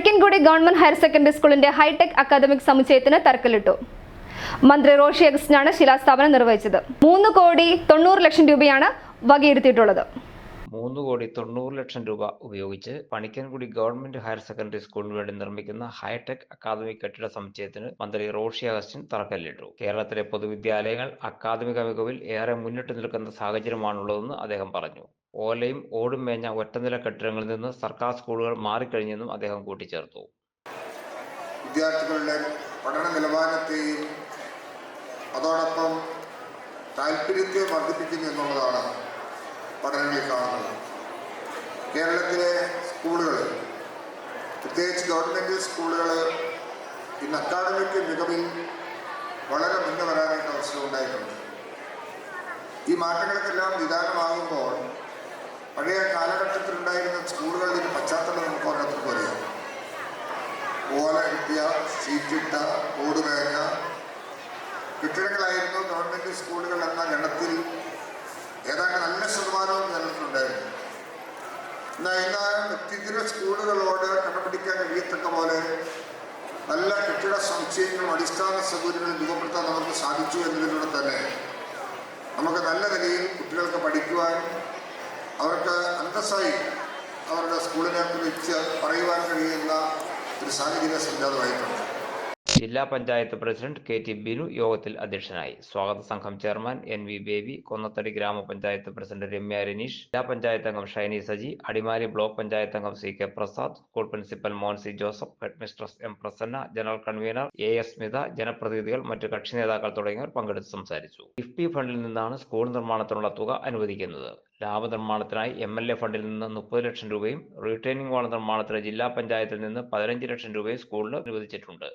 Panikkankudi government higher secondary സ്കൂളിന്റെ hi tech academic സമുച്ചയത്തിന് തറക്കല്ലിട്ടു. മന്ത്രി റോഷി അഗസ്റ്റിനാണ് ശിലാസ്ഥാപനം നിർവഹിച്ചത്. മൂന്ന് കോടി തൊണ്ണൂറ് ലക്ഷം രൂപയാണ് വകയിരുത്തിയിട്ടുള്ളത്. മൂന്ന് കോടി തൊണ്ണൂറ് ലക്ഷം രൂപ ഉപയോഗിച്ച് പണിക്കൻകുടി ഗവൺമെന്റ് ഹയർ സെക്കൻഡറി സ്കൂളിന് വേണ്ടി നിർമ്മിക്കുന്ന ഹൈടെക് അക്കാദമിക് കെട്ടിട സമുച്ചയത്തിന് മന്ത്രി റോഷി അഗസ്റ്റിൻ തറക്കല്ലിട്ടു. കേരളത്തിലെ പൊതുവിദ്യാലയങ്ങൾ അക്കാദമിക മികവിൽ ഏറെ മുന്നിട്ട് നിൽക്കുന്ന സാഹചര്യമാണുള്ളതെന്ന് അദ്ദേഹം പറഞ്ഞു. ഓലയും ഓടും മേഞ്ഞ ഒറ്റനില കെട്ടിടങ്ങളിൽ നിന്ന് സർക്കാർ സ്കൂളുകൾ മാറിക്കഴിഞ്ഞെന്നും അദ്ദേഹം കൂട്ടിച്ചേർത്തു. വിദ്യാർത്ഥികളുടെ പഠന നിലവാരത്തെയും അതോടൊപ്പം താല്പര്യത്തെ വർദ്ധിപ്പിക്കുന്നു എന്നുള്ളതാണ് പഠനങ്ങളിൽ കാണുന്നത്. കേരളത്തിലെ സ്കൂളുകൾ പ്രത്യേകിച്ച് ഗവൺമെന്റ് സ്കൂളുകൾ ഇന്ന് അക്കാഡമിക് മികവിൽ വളരെ മുന്നേ വരാനായിട്ട് അവസരം ഉണ്ടായിട്ടുണ്ട്. ഈ മാറ്റങ്ങൾക്കെല്ലാം നിദാനമാകുമ്പോൾ പഴയ കാലഘട്ടത്തിലുണ്ടായിരുന്ന സ്കൂളുകളുടെ പശ്ചാത്തലം നമുക്ക് ഓരോരുത്തർക്കും അറിയാം ഓല കിട്ടിയ സീറ്റിട്ട ഓടുവേല കെട്ടിടങ്ങളായിരുന്നു ഗവൺമെന്റ് സ്കൂളുകൾ എന്ന ഗണത്തിൽ ഇന്ന് വ്യക്തിഗത സ്കൂളുകളോട് കടപിടിക്കാൻ കഴിയത്തക്ക പോലെ നല്ല കെട്ടിട സമുച്ചയങ്ങളും അടിസ്ഥാന സൗകര്യങ്ങളും രൂപപ്പെടുത്താൻ നമുക്ക് സാധിച്ചു എന്നതിലൂടെ തന്നെ നമുക്ക് നല്ല നിലയിൽ കുട്ടികൾക്ക് പഠിക്കുവാൻ അവർക്ക് അന്തസ്സായി അവരുടെ സ്കൂളിനെ കുറിച്ച് പറയുവാൻ കഴിയുന്ന ഒരു സാഹചര്യം സംജാതമായിട്ടുണ്ട്. ജില്ലാ panchayat president K T Binu യോഗത്തിൽ അധ്യക്ഷനായി. സ്വാഗത സംഘം chairman N V Baby Konnathady ഗ്രാമപഞ്ചായത്ത് പ്രസിഡന്റ് രമ്യ രനീഷ് ജില്ലാ പഞ്ചായത്ത് അംഗം ഷൈനി സജി അടിമാലി ബ്ലോക്ക് പഞ്ചായത്ത് അംഗം C K Prasad school principal Monsy Joseph head mistress M Prasanna general convener A S Smitha ജനപ്രതിനിധികൾ മറ്റ് കക്ഷി നേതാക്കൾ തുടങ്ങിയവർ പങ്കെടുത്ത് സംസാരിച്ചു. കിഫ്ബി ഫണ്ടിൽ നിന്നാണ് സ്കൂൾ നിർമ്മാണത്തിനുള്ള തുക അനുവദിക്കുന്നത്. ലാബ് നിർമ്മാണത്തിനായി എം എൽ എ ഫണ്ടിൽ നിന്ന് മുപ്പത് ലക്ഷം രൂപയും റീറ്റെയിനിംഗ് വാൾ നിർമ്മാണത്തിന് ജില്ലാ പഞ്ചായത്തിൽ നിന്ന് പതിനഞ്ച് ലക്ഷം രൂപയും സ്കൂളിന് അനുവദിച്ചിട്ടുണ്ട്.